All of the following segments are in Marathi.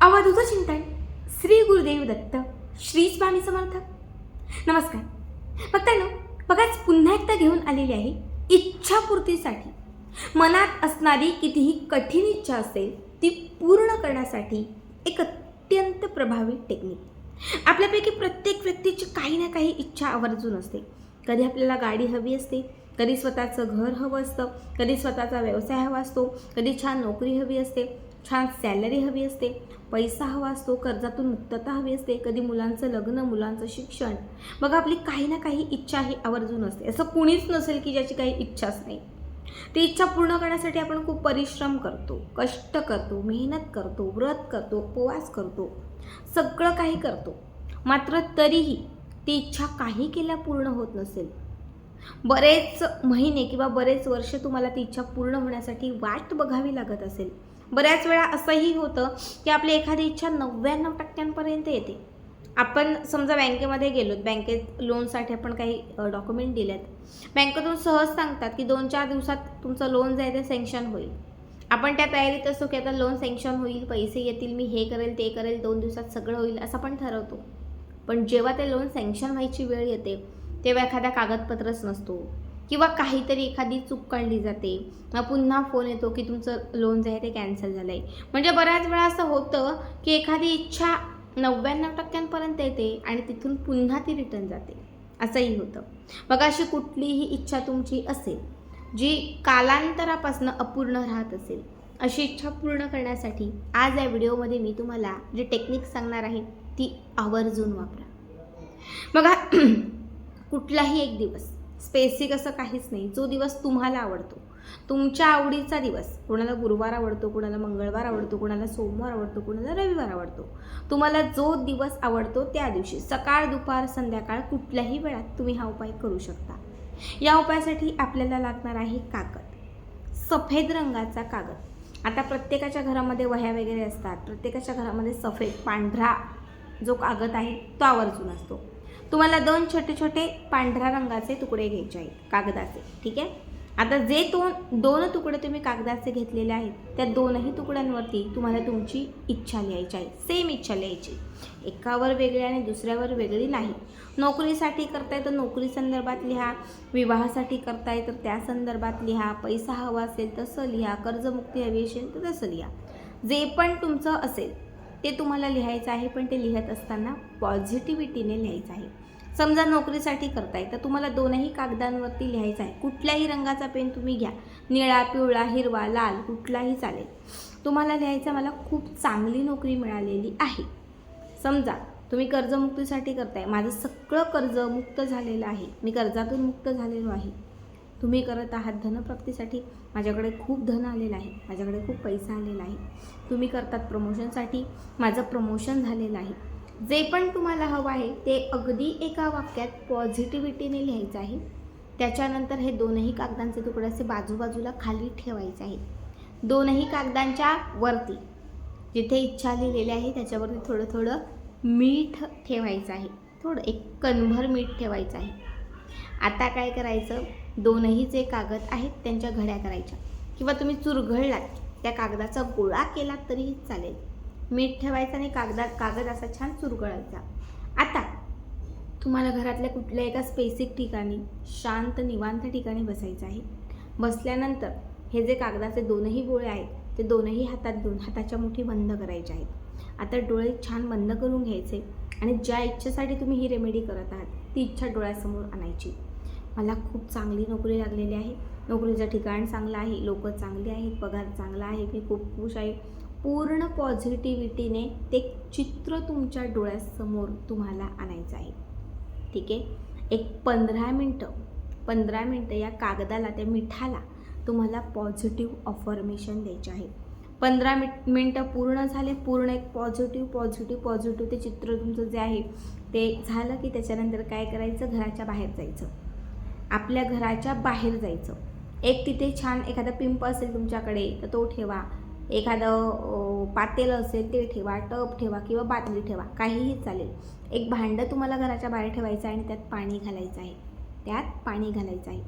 अवधूत चिंतन श्री गुरुदेव दत्त श्री स्वामी समर्थ. नमस्कार. बघताय ना बघाच पुन्हा एकदा घेऊन आलेली आहे इच्छापूर्तीसाठी. मनात असणारी कितीही कठीण इच्छा असेल ती पूर्ण करण्यासाठी एक अत्यंत प्रभावी टेक्निक आपल्यापैकी प्रत्येक व्यक्तीची काही ना काही इच्छा आवर्जून असते. कधी आपल्याला गाडी हवी असते कधी स्वतःचं घर हवं असतं कधी स्वतःचा व्यवसाय हवा असतो कधी छान नोकरी हवी असते छान सॅलरी हवी असते पैसा हवा असतो कर्जातून मुक्तता हवी असते कधी मुलांचं लग्न मुलांचं शिक्षण. बघा आपली काही ना काही इच्छा ही आवर्जून असते. असं कुणीच नसेल की ज्याची काही इच्छाच नाही. ती इच्छा पूर्ण करण्यासाठी आपण खूप परिश्रम करतो कष्ट करतो मेहनत करतो व्रत करतो उपवास करतो. सगळं काही करतो. मात्र तरीही ती इच्छा काही केल्या पूर्ण होत नसेल. बरेच महिने किंवा बरेच वर्ष तुम्हाला ती इच्छा पूर्ण होण्यासाठी वाट बघावी लागत असेल. बऱ्याच वेळा असंही होतं की आपली एखादी इच्छा नव्याण्णव टक्क्यांपर्यंत येते. आपण समजा बँकेमध्ये गेलो बँकेत लोनसाठी आपण काही डॉक्युमेंट दिलेत. बँकेतून सहज सांगतात की दोन चार दिवसात तुमचं लोन जे आहे ते सँक्शन होईल. आपण त्या तयारीत असतो की आता लोन सँक्शन होईल पैसे येतील मी हे करेल ते करेल दोन दिवसात सगळं होईल असं आपण ठरवतो. पण जेव्हा ते लोन सँक्शन व्हायची वेळ येते तेव्हा एखादा कागदपत्रच नसतो. किंवा काहीतरी एखादी चूक काढली जाते. मग पुन्हा फोन येतो की तुमचं लोन जे आहे ते कॅन्सल झालं आहे म्हणजे बऱ्याच वेळा असं होतं की एखादी इच्छा नव्याण्णव टक्क्यांपर्यंत येते आणि तिथून पुन्हा ती रिटर्न जाते. असंही होतं. बघा अशी कुठलीही इच्छा तुमची असेल जी कालांतरापासून अपूर्ण राहत असेल अशी इच्छा पूर्ण करण्यासाठी आज या व्हिडिओमध्ये मी तुम्हाला जी टेक्निक सांगणार आहे ती आवर्जून वापरा. बघा कुठलाही एक दिवस स्पेसिक असं काहीच नाही. जो दिवस तुम्हाला आवडतो. तुमच्या आवडीचा दिवस. कोणाला गुरुवार आवडतो कोणाला मंगळवार आवडतो कोणाला सोमवार आवडतो कोणाला रविवार आवडतो. तुम्हाला जो दिवस आवडतो त्या दिवशी सकाळ दुपार संध्याकाळ कुठल्याही वेळात तुम्ही हा उपाय करू शकता. या उपायासाठी आपल्याला लागणार आहे कागद. सफेद रंगाचा कागद. आता प्रत्येकाच्या घरामध्ये वह्या वगैरे असतात. प्रत्येकाच्या घरामध्ये सफेद पांढरा जो कागद आहे तो आवर्जून असतो. तुम्हाला दोन छोटे छोटे पांढऱ्या रंगाचे तुकडे घ्यायचे आहेत कागदाचे ठीक आहे? आता जे दोन दोन तुकडे तुम्ही कागदाचे घेतलेले आहेत त्या दोनही तुकड्यांवरती तुम्हाला तुमची इच्छा लिहायची आहे सेम इच्छा लिहायची. एकावर वेगळी आणि दुसऱ्यावर वेगळी नाही. नोकरीसाठी करताय तर नोकरी संदर्भात लिहा विवाहासाठी करताय तर त्या संदर्भात लिहा पैसा हवा असेल तसं लिहा कर्जमुक्ती हवी असेल तर तसं लिहा. जे पण तुमचं असेल ते तुम्हाला लिहायचं आहे पण ते लिहत असताना पॉझिटिव्हिटीने लिहायचं आहे. समजा नोकरीसाठी करताय तर तुम्हाला दोनही कागदांवरती लिहायचं आहे. कुठल्याही रंगाचा पेन तुम्ही घ्या. निळा पिवळा हिरवा लाल कुठलाही चालेल. तुम्हाला लिहायचं मला खूप चांगली नोकरी मिळालेली आहे. समजा तुम्ही कर्जमुक्तीसाठी करताय. माझं सगळं कर्ज मुक्त झालेलं आहे. मी कर्जातून मुक्त झालेलो आहे. तुम्ही करत आहात धनप्राप्तीसाठी माझ्याकडे खूप धन आलेलं आहे माझ्याकडे खूप पैसा आलेला आहे. तुम्ही करतात प्रमोशनसाठी माझं प्रमोशन झालेलं आहे. जे पण तुम्हाला हवं आहे ते अगदी एका वाक्यात पॉझिटिव्हिटीने लिहायचं आहे. त्याच्यानंतर हे दोनही कागदांचे तुकडे असे बाजूबाजूला खाली ठेवायचे आहेत. दोनही कागदांच्या वरती जिथे इच्छा लिहिलेली आहे त्याच्यावरती थोडं थोडं मीठ ठेवायचं आहे. थोडं एक कणभर मीठ ठेवायचं आहे. आता काय करायचं? दोनही जे कागद आहेत त्यांच्या घड्या करायच्या. किंवा तुम्ही चुरघळलात त्या कागदाचा गोळा केलात तरीही चालेल. मीठ ठेवायचं आणि कागदात कागद असा छान चुरगळायचा आता तुम्हाला घरातल्या कुठल्या एका स्पेसिक ठिकाणी शांत निवांत ठिकाणी बसायचं आहे. बसल्यानंतर हे जे कागदाचे दोनही गोळे आहेत ते दोनही हातात घेऊन हाताच्या मुठी बंद करायच्या आहेत. आता डोळे छान बंद करून घ्यायचे आणि ज्या इच्छेसाठी तुम्ही ही रेमेडी करत आहात ती इच्छा डोळ्यासमोर आणायची. मला खूप चांगली नोकरी लागलेली आहे. नोकरीचं ठिकाण चांगलं आहे. लोक चांगले आहेत. पगार चांगला आहे. मी खूप खुश आहे. पूर्ण पॉझिटिव्हिटीने ते चित्र तुमच्या डोळ्यासमोर तुम्हाला आणायचं आहे. ठीक आहे? एक पंधरा मिनटं पंधरा मिनटं या कागदाला त्या मिठाला तुम्हाला पॉझिटिव्ह ऑफर्मेशन द्यायचे आहे. पंधरा मिट मिनटं पूर्ण झाले. पूर्ण एक पॉझिटिव्ह पॉझिटिव्ह पॉझिटिव्ह ते चित्र तुमचं जे आहे ते झालं की त्याच्यानंतर काय करायचं? घराच्या बाहेर जायचं. आपल्या घराच्या बाहेर जायचं. एक तिथे छान एखादा पिंप असेल तुमच्याकडे तर तो ठेवा. एखादं पातेलं असेल ते ठेवा. टब ठेवा किंवा बादली ठेवा. काहीही चालेल. एक भांडं तुम्हाला घराच्या बाहेर ठेवायचं आहे आणि त्यात पाणी घालायचं आहे. त्यात पाणी घालायचं आहे.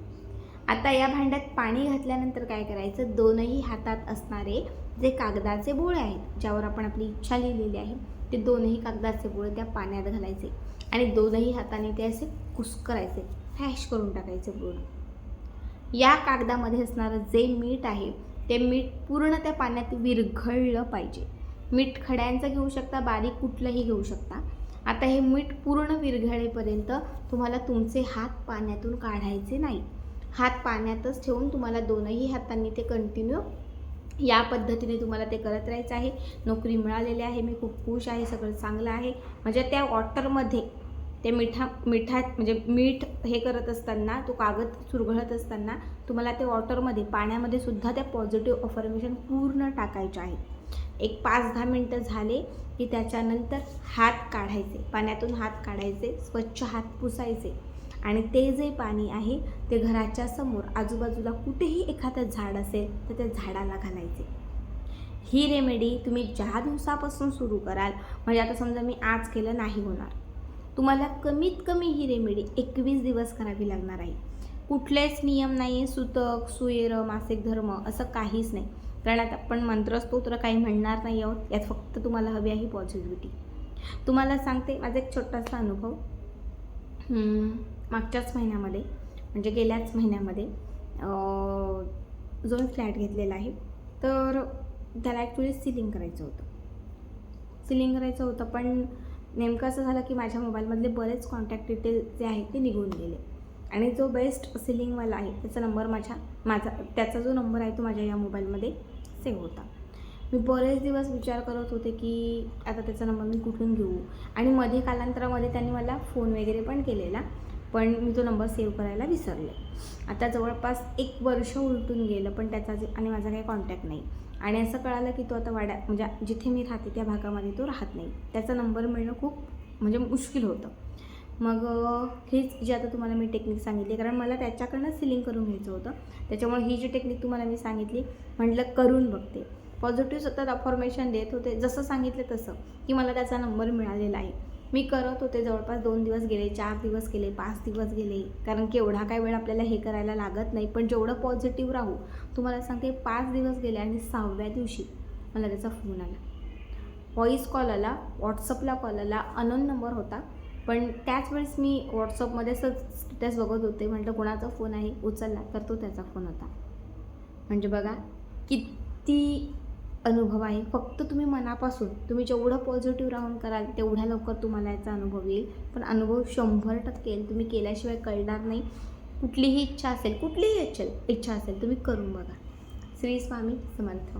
आता या भांड्यात पाणी घातल्यानंतर काय करायचं? दोनही हातात असणारे जे कागदाचे बोळे आहेत ज्यावर आपण आपली इच्छा लिहिलेली आहे ते दोनही कागदाचे बोळे त्या पाण्यात घालायचे आणि दोनही हाताने ते असे कुस्करायचे हॅश करून टाकायचे पूर्ण या कागदामध्ये असणारं जे मीठ आहे ते मीठ पूर्ण त्या पाण्यात विरघळलं पाहिजे. मीठ खड्यांचं घेऊ शकता बारीक कुठलंही घेऊ शकता. आता हे मीठ पूर्ण विरघळेपर्यंत तुम्हाला तुमचे हात पाण्यातून काढायचे नाही. हात पाण्यातच ठेवून तुम्हाला दोनही हातांनी ते कंटिन्यू या पद्धतीने तुम्हाला ते करत राहायचं आहे. नोकरी मिळालेली आहे. मी खूप खुश आहे. सगळं चांगलं आहे. म्हणजे त्या वॉटरमध्ये ते मिठा मिठात म्हणजे मीठ हे करत असताना तो कागद चुरघळत असताना तुम्हाला ते वॉटरमध्ये पाण्यामध्ये सुद्धा त्या पॉझिटिव्ह अफर्मेशन पूर्ण टाकायचे आहेत एक पाच दहा मिनटं झाले की त्याच्यानंतर हात काढायचे. पाण्यातून हात काढायचे. स्वच्छ हात पुसायचे. आणि ते जे पाणी आहे ते घराच्या समोर आजूबाजूला कुठेही एखादं झाड असेल तर त्या झाडाला घालायचे. ही रेमेडी तुम्ही ज्या दिवसापासून सुरू कराल म्हणजे आता समजा मी आज केलं नाही होणार. तुम्हाला कमीत कमी ही रेमेडी एकवीस दिवस करावी लागणार आहे. कुठलेच नियम नाही आहे सुतक सुयर मासिक धर्म असं काहीच नाही. कारण आता आपण मंत्रस्तोत्र काही म्हणणार नाही आहोत यात फक्त तुम्हाला हवी आहे पॉझिटिव्हिटी तुम्हाला सांगते माझा एक छोटासा अनुभव. मागच्याच महिन्यामध्ये म्हणजे गेल्याच महिन्यामध्ये जो मी फ्लॅट घेतलेला आहे तर त्याला ॲक्च्युली सिलिंग करायचं होतं. सिलिंग करायचं होतं पण नेमकं असं झालं की माझ्या मोबाईलमधले बरेच कॉन्टॅक्ट डिटेल जे आहेत ते निघून गेले. आणि जो बेस्ट सिलिंगवाला आहे त्याचा नंबर माझ्या माझा त्याचा जो नंबर आहे तो माझ्या या मोबाईलमध्ये सेव्ह होता. मी बरेच दिवस विचार करत होते की आता त्याचा नंबर मी कुठून घेऊ? आणि मध्ये कालांतरामध्ये त्यांनी मला फोन वगैरे पण केलेला पण मी तो नंबर सेव्ह करायला विसरले. आता जवळपास एक वर्ष उलटून गेलं पण त्याचा आणि माझा काही कॉन्टॅक्ट नाही. आणि असं कळालं की तो आता वाड्या म्हणजे जिथे मी राहते त्या भागामध्ये तो राहत नाही. त्याचा नंबर मिळणं खूप म्हणजे मुश्किल होतं. मग हेच हीच जी आता तुम्हाला मी टेक्निक सांगितली कारण मला त्याच्याकडनं सिलिंग करून घ्यायचं होतं. त्याच्यामुळे ही जी टेक्निक तुम्हाला मी सांगितली म्हटलं करून बघते. पॉझिटिव्ह सतत अफॉर्मेशन देत होते जसं सांगितले तसं की मला त्याचा नंबर मिळालेला आहे. मी करत होते जवळपास दोन दिवस गेले चार दिवस गेले पाच दिवस गेले कारण की एवढा काय वेळ आपल्याला हे करायला लागत नाही. पण जेवढं पॉझिटिव्ह राहू तुम्हाला सांगते पाच दिवस गेले आणि सहाव्या दिवशी मला त्याचा फोन आला. व्हॉईस कॉल आला व्हॉट्सअपला कॉल आला अनोन नंबर होता. पण त्याच वेळेस मी व्हॉट्सअपमध्ये स्टेटस बघत होते म्हटलं कोणाचा फोन आहे उचलला तर तो त्याचा फोन होता. म्हणजे बघा किती अनुभव आहे. फक्त तुम्ही मनापासून तुम्ही जेवढं पॉझिटिव्ह राहून कराल तेवढ्या लवकर तुम्हाला याचा अनुभव येईल. पण अनुभव शंभर टक्के येईल. तुम्ही केल्याशिवाय कळणार नाही. कुठलीही इच्छा असेल कुठलीही इच्छा इच्छा असेल तुम्ही करून बघा. श्री स्वामी समर्थ.